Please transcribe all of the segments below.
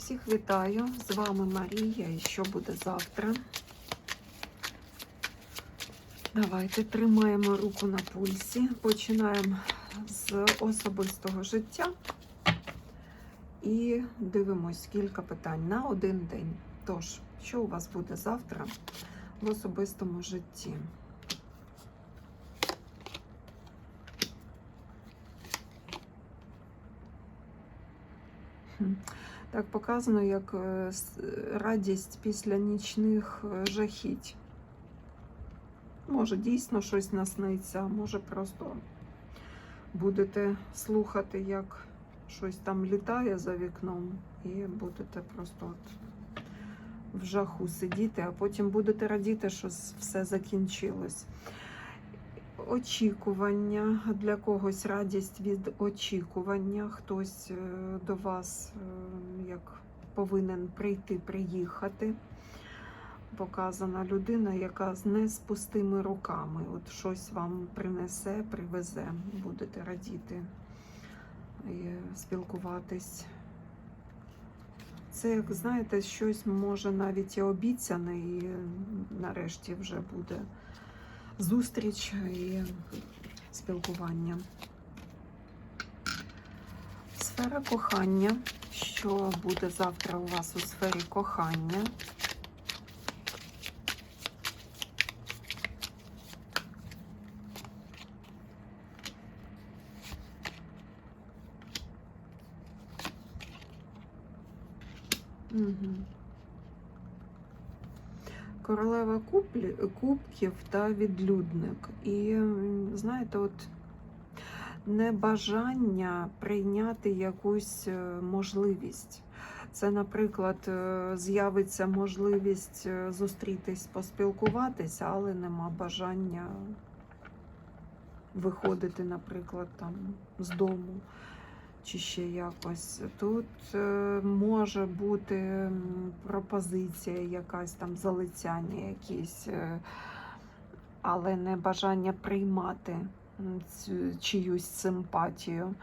Всіх вітаю! З вами Марія і що буде завтра. Давайте тримаємо руку на пульсі. Починаємо з особистого життя і дивимось кілька питань на один день. Тож, що у вас буде завтра в особистому житті? Так показано, як е, радість після нічних е, жахіть. Може, дійсно щось насниться, може просто будете слухати, як щось там літає за вікном, і будете просто от в жаху сидіти, а потім будете радіти, що все закінчилось. Очікування для когось радість від очікування. Хтось е, до вас е, як повинен прийти, приїхати. Показана людина, яка з не з пустими руками. От щось вам принесе, привезе, будете радіти і спілкуватись. Це, як знаєте, щось може навіть і обіцяне, і нарешті вже буде зустріч і спілкування. Сфера кохання. Що буде завтра у вас у сфері кохання? Угу. Королева куплі, кубків та відлюдник. І знаєте, от небажання прийняти якусь е, можливість. Це, наприклад, е, з'явиться можливість е, зустрітись, поспілкуватися, але нема бажання виходити, наприклад, там з дому чи ще якось. Тут е, може бути пропозиція, якась там залицяння, якісь, е, але не бажання приймати цю чиюсь симпатію.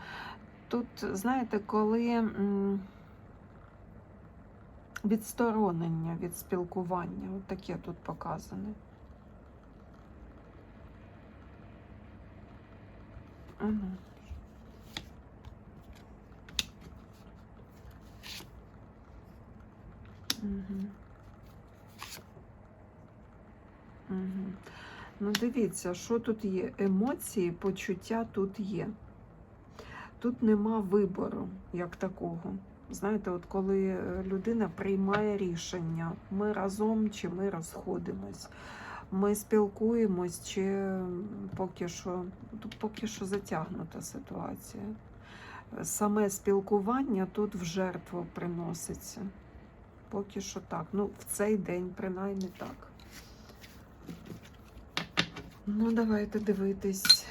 Тут, знаєте, коли відсторонення від спілкування, от таке тут показане. Угу. Угу. Ну, дивіться, що тут є. Емоції, почуття тут є. Тут нема вибору як такого. Знаєте, от коли людина приймає рішення, ми разом чи ми розходимось, ми спілкуємось, чи поки що, тут поки що затягнута ситуація. Саме спілкування тут в жертву приноситься. Поки що так. Ну, в цей день, принаймні так. Ну, давайте дивитись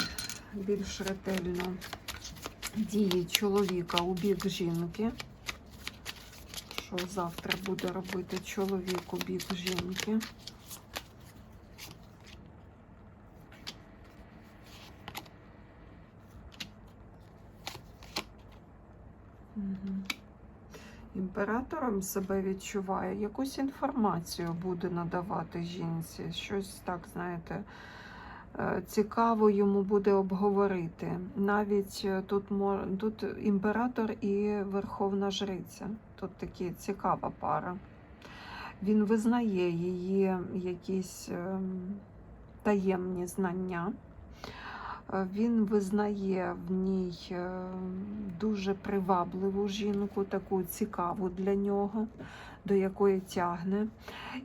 більш ретельно дії чоловіка у бік жінки. Що завтра буде робити чоловік у бік жінки? Імператором себе відчуває, якусь інформацію буде надавати жінці. Щось так, знаєте, е, цікаво йому буде обговорити. Навіть е, тут, тут імператор і верховна жриця. Тут такі цікава пара. Він визнає її якісь ем, таємні знання. Е, Він визнає в ній е, дуже привабливу жінку, таку цікаву для нього, до якої тягне.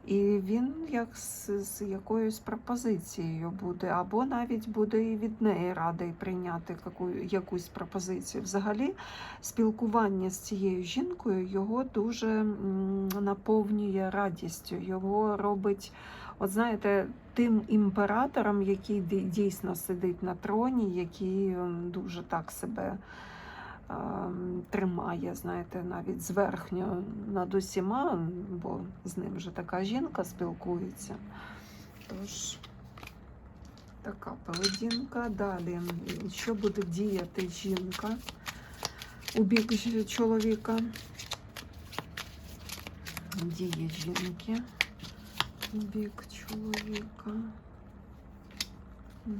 І він як з, з якоюсь пропозицією буде, або навіть буде і від неї радий прийняти яку, якусь пропозицію. Взагалі, спілкування з цією жінкою його дуже наповнює радістю, його робить. От знаєте, тим імператором, який дійсно сидить на троні, який дуже так себе ем, тримає, знаєте, навіть зверхньо над усіма, бо з ним вже така жінка спілкується. Тож, така поведінка. Далі, що буде діяти жінка у бік чоловіка? Дії жінки. Бік чоловіка. Угу.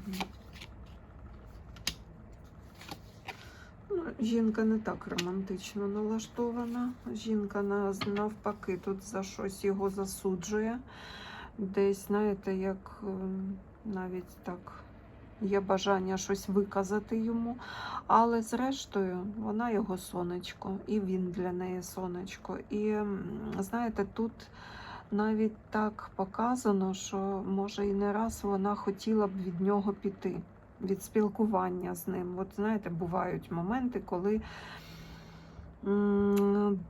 Ну, жінка не так романтично налаштована. Жінка навпаки тут за щось його засуджує. Десь, знаєте, як ем, навіть так є бажання щось виказати йому. Але зрештою, вона його сонечко, і він для неї сонечко. І знаєте, тут навіть так показано, що може і не раз вона хотіла б від нього піти, від спілкування з ним. От знаєте, бувають моменти, коли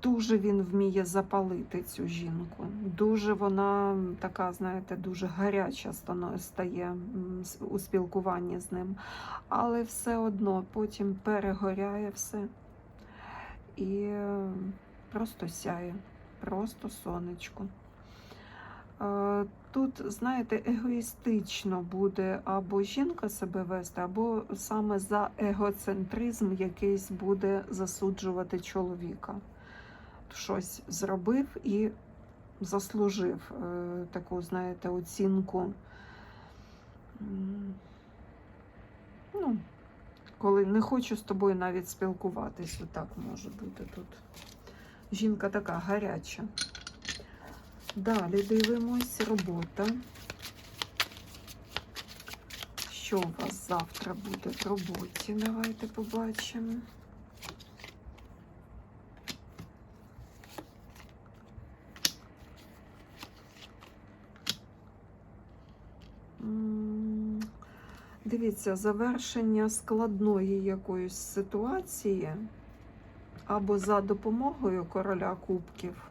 дуже він вміє запалити цю жінку. Дуже вона така, знаєте, дуже гаряча стає у спілкуванні з ним. Але все одно потім перегоряє все і просто сяє, просто сонечко. Е, Тут, знаєте, егоїстично буде або жінка себе вести, або саме за егоцентризм якийсь буде засуджувати чоловіка. Щось зробив і заслужив е, таку, знаєте, оцінку. Ну, коли не хочу з тобою навіть спілкуватись, отак може бути тут. Жінка така гаряча. Далі дивимось робота. Що у вас завтра буде в роботі? Давайте побачимо. Дивіться, завершення складної якоїсь ситуації або за допомогою короля кубків.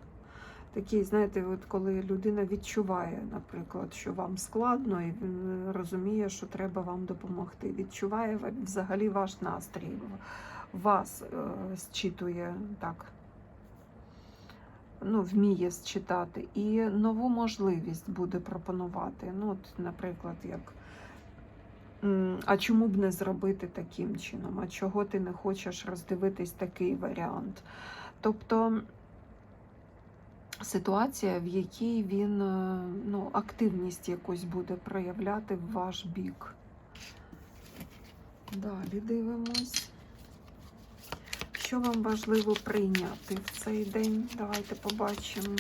Такий, знаєте, от коли людина відчуває, наприклад, що вам складно, і він розуміє, що треба вам допомогти. Відчуває взагалі ваш настрій, вас е, зчитує так, ну, вміє зчитати, і нову можливість буде пропонувати. Ну, от, наприклад, як. А чому б не зробити таким чином? А чого ти не хочеш роздивитись такий варіант? Тобто ситуація, в якій він е, ну, активність якусь буде проявляти в ваш бік. Далі дивимось. Що вам важливо прийняти в цей день? Давайте побачимо,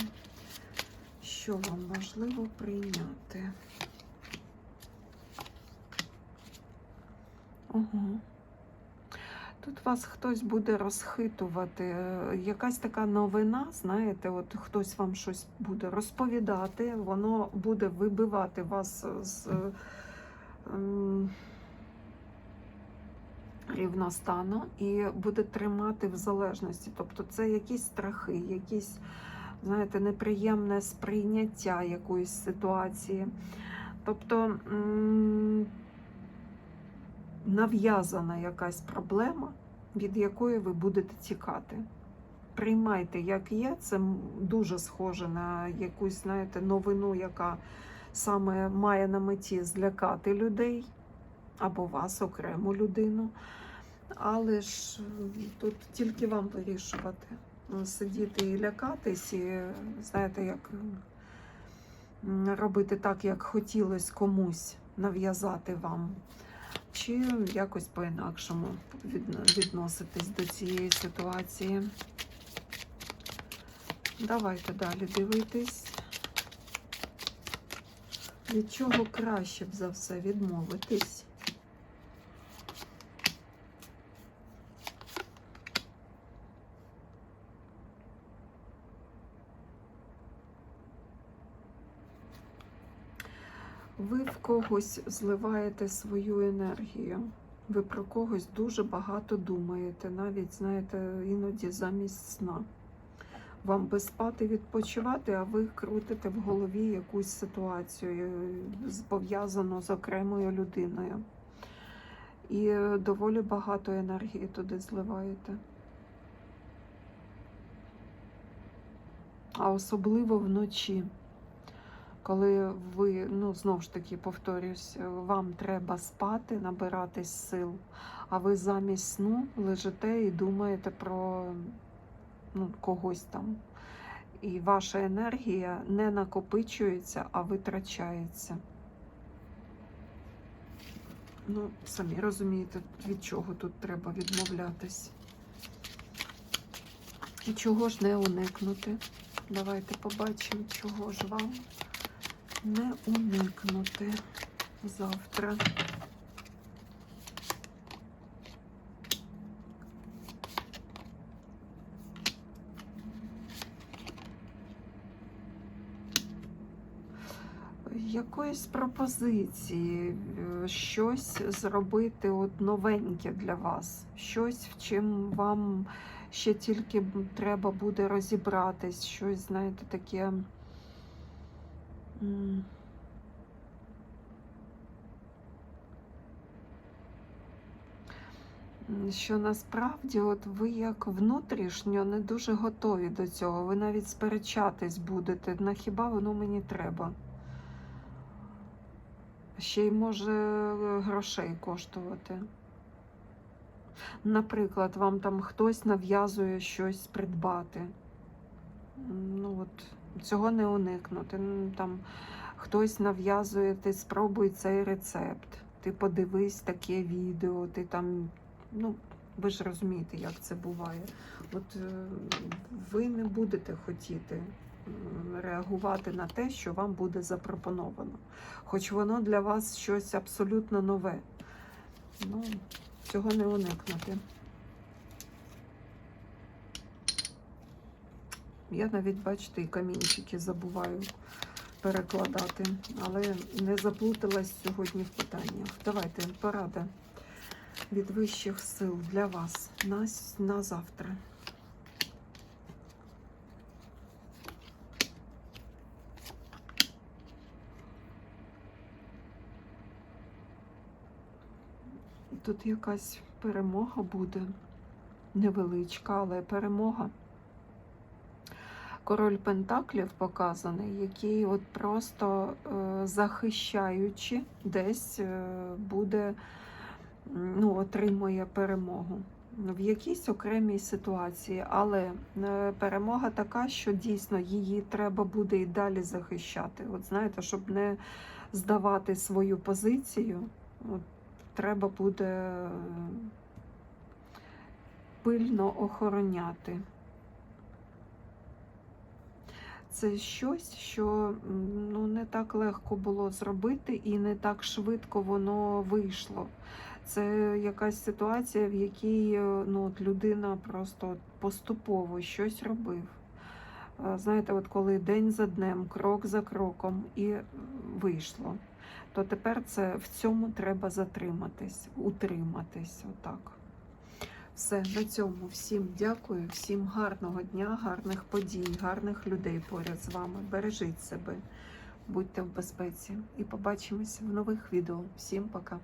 що вам важливо прийняти. Угу. Тут вас хтось буде розхитувати. е, Якась така новина, знаєте, от хтось вам щось буде розповідати, воно буде вибивати вас з е, ем, рівностану і буде тримати в залежності. Тобто це якісь страхи, якісь, знаєте, неприємне сприйняття якоїсь ситуації. Тобто. Нав'язана якась проблема, від якої ви будете тікати. Приймайте, як є, це дуже схоже на якусь, знаєте, новину, яка саме має на меті злякати людей або вас, окрему людину. Але ж тут тільки вам вирішувати. Ну, Сидіти і лякатись, і знаєте, як робити так, як хотілося комусь нав'язати вам чи якось по-інакшому відноситись до цієї ситуації. Давайте далі дивитись. Від чого краще б за все відмовитись? Ви в когось зливаєте свою енергію. Ви про когось дуже багато думаєте, навіть, знаєте, іноді замість сна. Вам би спати відпочивати, а ви крутите в голові якусь ситуацію, е, пов'язану з окремою людиною. І е, доволі багато енергії туди зливаєте. А особливо вночі коли ви, ну знову ж таки повторюсь, вам треба спати, набиратись сил, а ви замість сну лежите і думаєте про ну, когось там. і ваша енергія не накопичується, а витрачається. Ну, самі розумієте, від чого тут треба відмовлятись. І чого ж не уникнути? Давайте побачимо, чого ж вам не уникнути завтра. Якоїсь пропозиції, е, щось зробити от новеньке для вас, щось, в чим вам ще тільки треба буде розібратись, щось, знаєте, таке. Що насправді от ви як внутрішньо не дуже готові до цього. Ви навіть сперечатись будете. На хіба воно мені треба? Ще й може е, грошей коштувати. Наприклад, вам там хтось нав'язує щось придбати. Ну от цього не уникнути. Там хтось нав'язує, ти спробуй цей рецепт. Ти подивись таке відео, ти там, ну, ви ж розумієте, як це буває. От е, ви не будете хотіти реагувати на те, що вам буде запропоновано. Хоч воно для вас щось абсолютно нове. Ну, цього не уникнути. Я навіть, бачите, і камінчики забуваю перекладати, але не заплуталась сьогодні в питаннях. Давайте порада від вищих сил для вас на, на завтра. Тут якась перемога буде невеличка, але перемога. Король Пентаклів показаний, який от просто е, захищаючи десь е, буде, ну, отримує перемогу в якійсь окремій ситуації. Але е, перемога така, що дійсно її треба буде і далі захищати. От знаєте, щоб не здавати свою позицію, от, треба буде пильно охороняти. Це щось, що ну, не так легко було зробити і не так швидко воно вийшло. Це якась ситуація, в якій е, ну, от людина просто поступово щось робив. Знаєте, от коли день за днем, крок за кроком і е, вийшло, то тепер це в цьому треба затриматись, утриматись. Отак. Все, на цьому всім дякую, всім гарного дня, гарних подій, гарних людей поряд з вами. Бережіть себе, будьте в безпеці і побачимося в нових відео. Всім пока.